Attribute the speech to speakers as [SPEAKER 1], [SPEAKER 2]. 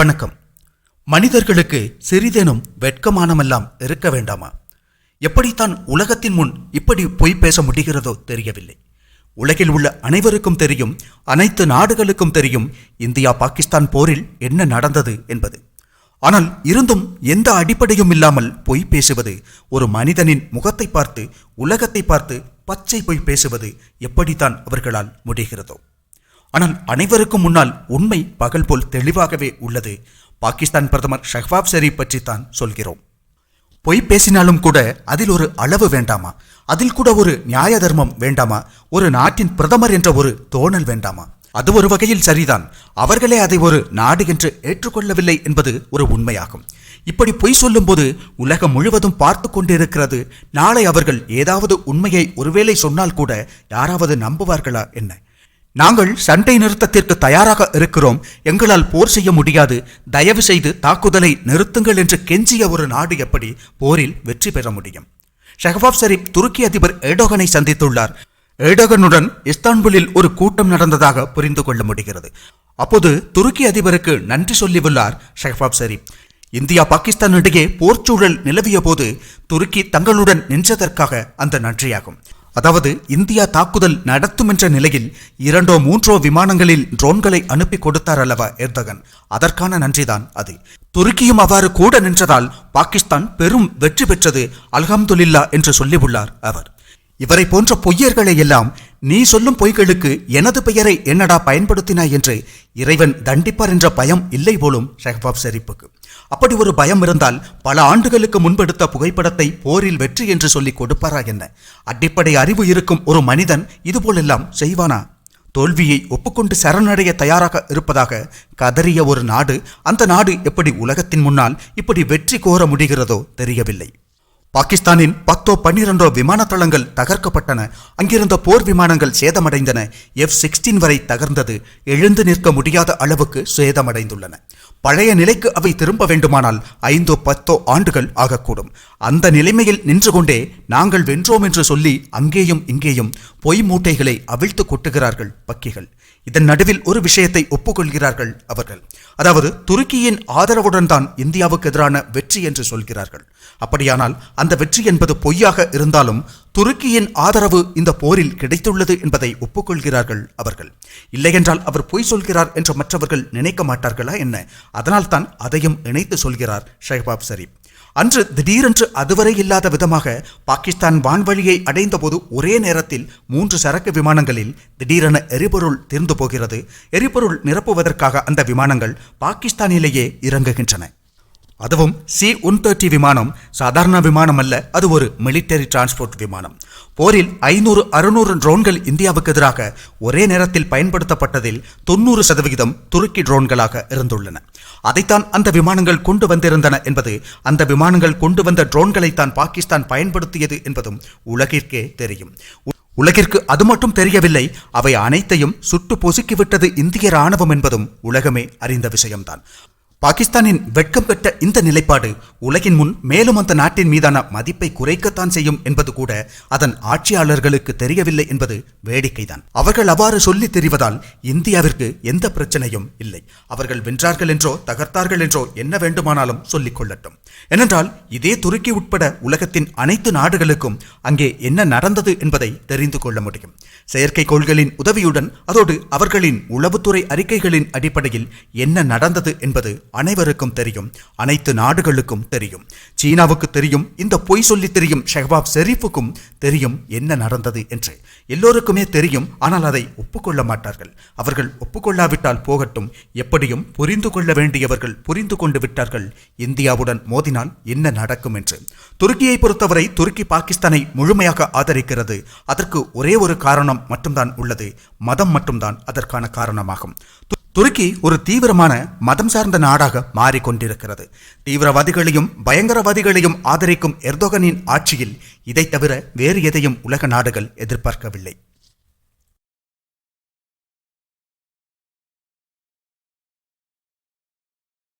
[SPEAKER 1] வணக்கம். மனிதர்களுக்கு சிறிதேனும் வெட்கமானமெல்லாம் இருக்க வேண்டாமா? எப்படித்தான் உலகத்தின் முன் இப்படி பொய் பேச முடிகிறதோ தெரியவில்லை. உலகில் உள்ள அனைவருக்கும் தெரியும் அனைத்து நாடுகளுக்கும் தெரியும் இந்தியா பாகிஸ்தான் போரில் என்ன நடந்தது என்பது. ஆனால் இருந்தும் எந்த அடிப்படையும் இல்லாமல் பொய் பேசுவது ஒரு மனிதனின் முகத்தை பார்த்து உலகத்தை பார்த்து பச்சை பொய் பேசுவது எப்படித்தான் அவர்களால் முடிகிறதோ? ஆனால் அனைவருக்கும் முன்னால் உண்மை பகல் போல் தெளிவாகவே உள்ளது. பாகிஸ்தான் பிரதமர் ஷஹ்வாப் ஷெரீப் பற்றித்தான் சொல்கிறோம். பொய் பேசினாலும் கூட அதில் ஒரு அளவு வேண்டாமா? அதில் கூட ஒரு நியாய தர்மம் வேண்டாமா? ஒரு நாட்டின் பிரதமர் என்ற ஒரு தோணல் வேண்டாமா? அது ஒரு வகையில் சரிதான். அவர்களே அதை ஒரு நாடு என்று ஏற்றுக்கொள்ளவில்லை என்பது ஒரு உண்மையாகும். இப்படி பொய் சொல்லும்போது உலகம் முழுவதும் பார்த்து கொண்டிருக்கிறது. நாளை அவர்கள் ஏதாவது உண்மையை ஒருவேளை சொன்னால் கூட யாராவது நம்புவார்களா என்ன? நாங்கள் சண்டை நிறுத்தத்திற்கு தயாராக இருக்கிறோம். எங்களால் போர் செய்ய முடியாது. தயவு செய்து தாக்குதலை நிறுத்துங்கள் என்று கெஞ்சிய ஒரு நாடு எப்படி போரில் வெற்றி பெற முடியும்? ஷெஹபாப் ஷரீப் துருக்கி அதிபர் ஏடோகனை சந்தித்துள்ளார். ஏடோகனுடன் இஸ்தான்புலில் ஒரு கூட்டம் நடந்ததாக புரிந்து கொள்ள முடிகிறது. அப்போது துருக்கி அதிபருக்கு நன்றி சொல்லியுள்ளார் ஷெஹபாப் ஷரீப். இந்தியா பாகிஸ்தான் இடையே போர்ச்சூழல் நிலவிய போது துருக்கி தங்களுடன் நின்றதற்காக அந்த நன்றியாகும். அதாவது இந்தியா தாக்குதல் நடத்தும் என்ற நிலையில் இரண்டோ மூன்றோ விமானங்களில் ட்ரோன்களை அனுப்பி கொடுத்தார் அல்லவா எர்தகன்? அதற்கான நன்றிதான் அது. துருக்கியும் அவ்வாறு கூட நின்றதால் பாகிஸ்தான் பெரும் வெற்றி பெற்றது அல்ஹம்துல்லா என்று சொல்லியுள்ளார் அவர். இவரை போன்ற பொய்யர்களை எல்லாம் நீ சொல்லும் பொய்களுக்கு எனது பெயரை என்னடா பயன்படுத்தினாய் என்று இறைவன் தண்டிப்பார் என்ற பயம் இல்லை போலும் ஷெஹபாப் ஷெரீப்புக்கு அப்படி ஒரு பயம் இருந்தால் பல ஆண்டுகளுக்கு முன்பெடுத்த புகைப்படத்தை போரில் வெற்றி என்று சொல்லி கொடுப்பாரா என்ன? அடிப்படை அறிவு இருக்கும் ஒரு மனிதன் இதுபோலெல்லாம் செய்வானா? தோல்வியை ஒப்புக்கொண்டு சரணடைய தயாராக இருப்பதாக கதறிய ஒரு நாடு அந்த நாடு எப்படி உலகத்தின் முன்னால் இப்படி வெற்றி கோர முடிகிறதோ தெரியவில்லை. பாகிஸ்தானின் பத்தோ பன்னிரண்டோ விமான தளங்கள் தகர்க்கப்பட்டன. அங்கிருந்த போர் விமானங்கள் சேதமடைந்தன. எஃப் சிக்ஸ்டீன் வரை தகர்ந்தது. எழுந்து நிற்க முடியாத அளவுக்கு சேதமடைந்துள்ளன. பழைய நிலைக்கு அவை திரும்ப வேண்டுமானால் ஐந்தோ பத்தோ ஆண்டுகள் ஆகக்கூடும். அந்த நிலைமையில் நின்று கொண்டே நாங்கள் வென்றோம் என்று சொல்லி அங்கேயும் இங்கேயும் பொய் மூட்டைகளை அவிழ்த்து கொட்டுகிறார்கள் பக்கிகள். இதன் நடுவில் ஒரு விஷயத்தை ஒப்புக்கொள்கிறார்கள் அவர்கள். அதாவது துருக்கியின் ஆதரவுடன் தான் இந்தியாவுக்கு எதிரான வெற்றி என்று சொல்கிறார்கள். அப்படியானால் அந்த வெற்றி என்பது பொய்யாக இருந்தாலும் துருக்கியின் ஆதரவு இந்த போரில் கிடைத்துள்ளது என்பதை ஒப்புக்கொள்கிறார்கள் அவர்கள். இல்லையென்றால் அவர் பொய் சொல்கிறார் என்று மற்றவர்கள் நினைக்க மாட்டார்களா என்ன? அதனால்தான் அதையும் இணைத்து சொல்கிறார் ஷஹபாப் சரீப் அன்று திடீரென்று அதுவரை இல்லாத விதமாக பாகிஸ்தான் வான்வழியை அடைந்தபோது ஒரே நேரத்தில் மூன்று சரக்கு விமானங்களில் திடீரென எரிபொருள் தீர்ந்து போகிறது. எரிபொருள் நிரப்புவதற்காக அந்த விமானங்கள் பாகிஸ்தானிலேயே இறங்குகின்றன. அதுவும் சி ஒன் தேர்ட்டி விமானம் சாதாரண விமானம் அல்ல அது ஒரு மிலிட்டரி டிரான்ஸ்போர்ட் விமானம். போரில் ஐநூறு அறுநூறு ட்ரோன்கள் இந்தியாவுக்கு எதிராக ஒரே நேரத்தில் பயன்படுத்தப்பட்டதில் தொண்ணூறு சதவிகிதம் துருக்கி ட்ரோன்களாக இருந்துள்ளன. அதைத்தான் அந்த விமானங்கள் கொண்டு வந்திருந்தன என்பது அந்த விமானங்கள் கொண்டு வந்த ட்ரோன்களைத்தான் பாகிஸ்தான் பயன்படுத்தியது என்பதும் உலகிற்கே தெரியும். உலகிற்கு அது மட்டும் தெரியவில்லை அவை அனைத்தையும் சுட்டு பொசுக்கிவிட்டது இந்திய ராணுவம் என்பதும் உலகமே அறிந்த விஷயம்தான். பாகிஸ்தானின் வெட்கம் பெற்ற இந்த நிலைப்பாடு உலகின் முன் மேலும் அந்த நாட்டின் மீதான மதிப்பை குறைக்கத்தான் செய்யும் என்பது கூட அதன் ஆட்சியாளர்களுக்கு தெரியவில்லை என்பது வேடிக்கைதான். அவர்கள் அவ்வாறு சொல்லி தெரிவதால் இந்தியாவிற்கு எந்த பிரச்சனையும் இல்லை. அவர்கள் வென்றார்கள் என்றோ தகர்த்தார்கள் என்றோ என்ன வேண்டுமானாலும் சொல்லிக் கொள்ளட்டும். ஏனென்றால் இதே துருக்கி உட்பட உலகத்தின் அனைத்து நாடுகளுக்கும் அங்கே என்ன நடந்தது என்பதை தெரிந்து கொள்ள முடியும். செயற்கைக்கோள்களின் உதவியுடன் அதோடு அவர்களின் உளவுத்துறை அறிக்கைகளின் அடிப்படையில் என்ன நடந்தது என்பது அனைவருக்கும் தெரியும் அனைத்து நாடுகளுக்கும் தெரியும். சீனாவுக்கு தெரியும் இந்த பொய் சொல்லி தெரியும் ஷெஹபாப் ஷெரீஃபுக்கும் தெரியும் என்ன நடந்தது என்று. எல்லோருக்குமே தெரியும் ஆனால் அதை ஒப்புக்கொள்ள மாட்டார்கள். அவர்கள் ஒப்புக்கொள்ளாவிட்டால் போகட்டும். எப்படியும் புரிந்து கொள்ள வேண்டியவர்கள் புரிந்து கொண்டு விட்டார்கள். இந்தியாவுடன் மோதினால் என்ன நடக்கும் என்று. துருக்கியை பொறுத்தவரை துருக்கி பாகிஸ்தானை முழுமையாக ஆதரிக்கிறது. அதற்கு ஒரே ஒரு காரணம் மட்டும்தான் உள்ளது. மதம் மட்டும்தான் அதற்கான காரணமாகும். துருக்கி ஒரு தீவிரமான மதம் சார்ந்த நாடாக மாறிக்கொண்டிருக்கிறது. தீவிரவாதிகளையும் பயங்கரவாதிகளையும் ஆதரிக்கும் எர்தோகனின் ஆட்சியில் இதை தவிர வேறு எதையும் உலக நாடுகள் எதிர்பார்க்கவில்லை.